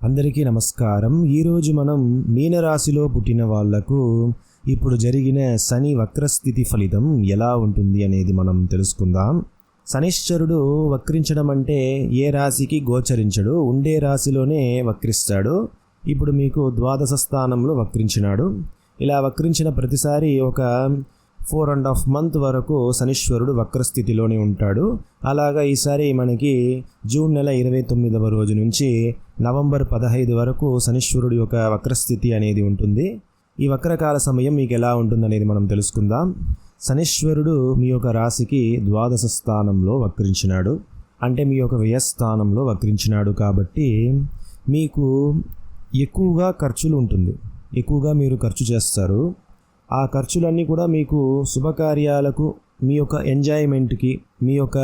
అందరికీ నమస్కారం. ఈరోజు మనం మీనరాశిలో పుట్టిన వాళ్ళకు ఇప్పుడు జరిగిన శని వక్రస్థితి ఫలితం ఎలా ఉంటుంది అనేది మనం తెలుసుకుందాం. శనిశ్చరుడు వక్రించడం అంటే ఏ రాశికి గోచరించడు ఉండే రాశిలోనే వక్రిస్తాడు. ఇప్పుడు మీకు ద్వాదశ స్థానంలో వక్రించినాడు. ఇలా వక్రించిన ప్రతిసారి ఒక ఫోర్ అండ్ హాఫ్ మంత్ వరకు శనీశ్వరుడు వక్రస్థితిలోనే ఉంటాడు. అలాగా ఈసారి మనకి జూన్ నెల ఇరవై తొమ్మిదవ రోజు నుంచి నవంబర్ పదహైదు వరకు శనీశ్వరుడు యొక్క వక్రస్థితి అనేది ఉంటుంది. ఈ వక్రకాల సమయం మీకు ఎలా ఉంటుందనేది మనం తెలుసుకుందాం. శనీశ్వరుడు మీ యొక్క రాశికి ద్వాదశ స్థానంలో వక్రించినాడు. అంటే మీ యొక్క వ్యయస్థానంలో వక్రించినాడు కాబట్టి మీకు ఎక్కువగా ఖర్చులు ఉంటుంది. ఎక్కువగా మీరు ఖర్చు చేస్తారు. ఆ ఖర్చులన్నీ కూడా మీకు శుభకార్యాలకు మీ యొక్క ఎంజాయ్మెంట్కి మీ యొక్క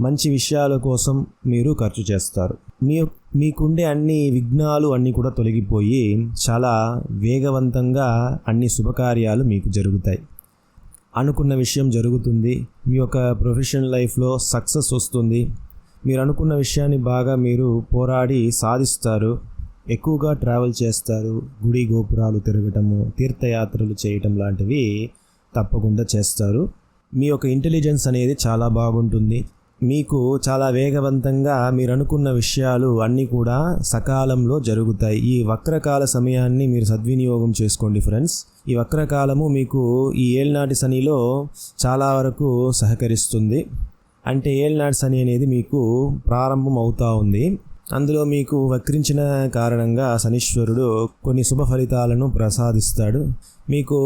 మంచి విషయాల కోసం మీరు ఖర్చు చేస్తారు. మీ మీకుండే అన్ని విఘ్నాలు అన్నీ కూడా తొలగిపోయి చాలా వేగవంతంగా అన్ని శుభకార్యాలు మీకు జరుగుతాయి. అనుకున్న విషయం జరుగుతుంది. మీ యొక్క ప్రొఫెషనల్ లైఫ్లో సక్సెస్ వస్తుంది. మీరు అనుకున్న విషయాన్ని బాగా మీరు పోరాడి సాధిస్తారు. ఎక్కువగా ట్రావెల్ చేస్తారు. గుడి గోపురాలు తిరగటము తీర్థయాత్రలు చేయటం లాంటివి తప్పకుండా చేస్తారు. మీ యొక్క ఇంటెలిజెన్స్ అనేది చాలా బాగుంటుంది. మీకు చాలా వేగవంతంగా మీరు అనుకున్న విషయాలు అన్నీ కూడా సకాలంలో జరుగుతాయి. ఈ వక్రకాల సమయాన్ని మీరు సద్వినియోగం చేసుకోండి ఫ్రెండ్స్. ఈ వక్రకాలము మీకు ఈ ఏళ్ళనాటి శనిలో చాలా వరకు సహకరిస్తుంది. అంటే ఏళ్ళనాటి శని అనేది మీకు ప్రారంభం అవుతూ ఉంది. అందులో మీకు వక్రించిన కారణంగా శనీశ్వరుడు కొన్ని శుభ ఫలితాలను ప్రసాదిస్తాడు. మీకు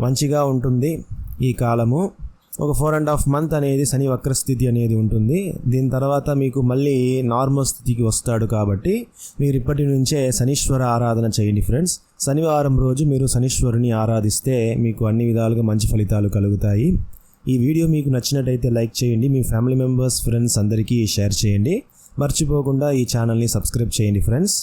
మంచిగా ఉంటుంది ఈ కాలము. ఒక ఫోర్ అండ్ హాఫ్ మంత్ అనేది శని వక్రస్థితి అనేది ఉంటుంది. దీని తర్వాత మీకు మళ్ళీ నార్మల్ స్థితికి వస్తాడు కాబట్టి మీరు ఇప్పటి నుంచే శనీశ్వర ఆరాధన చేయండి ఫ్రెండ్స్ శనివారం రోజు మీరు శనీశ్వరుని ఆరాధిస్తే మీకు అన్ని విధాలుగా మంచి ఫలితాలు కలుగుతాయి. ఈ వీడియో మీకు నచ్చినట్టయితే లైక్ చేయండి. మీ ఫ్యామిలీ మెంబర్స్ ఫ్రెండ్స్ అందరికీ షేర్ చేయండి. మర్చిపోకుండా ఈ ఛానల్ని సబ్స్క్రైబ్ చేయండి ఫ్రెండ్స్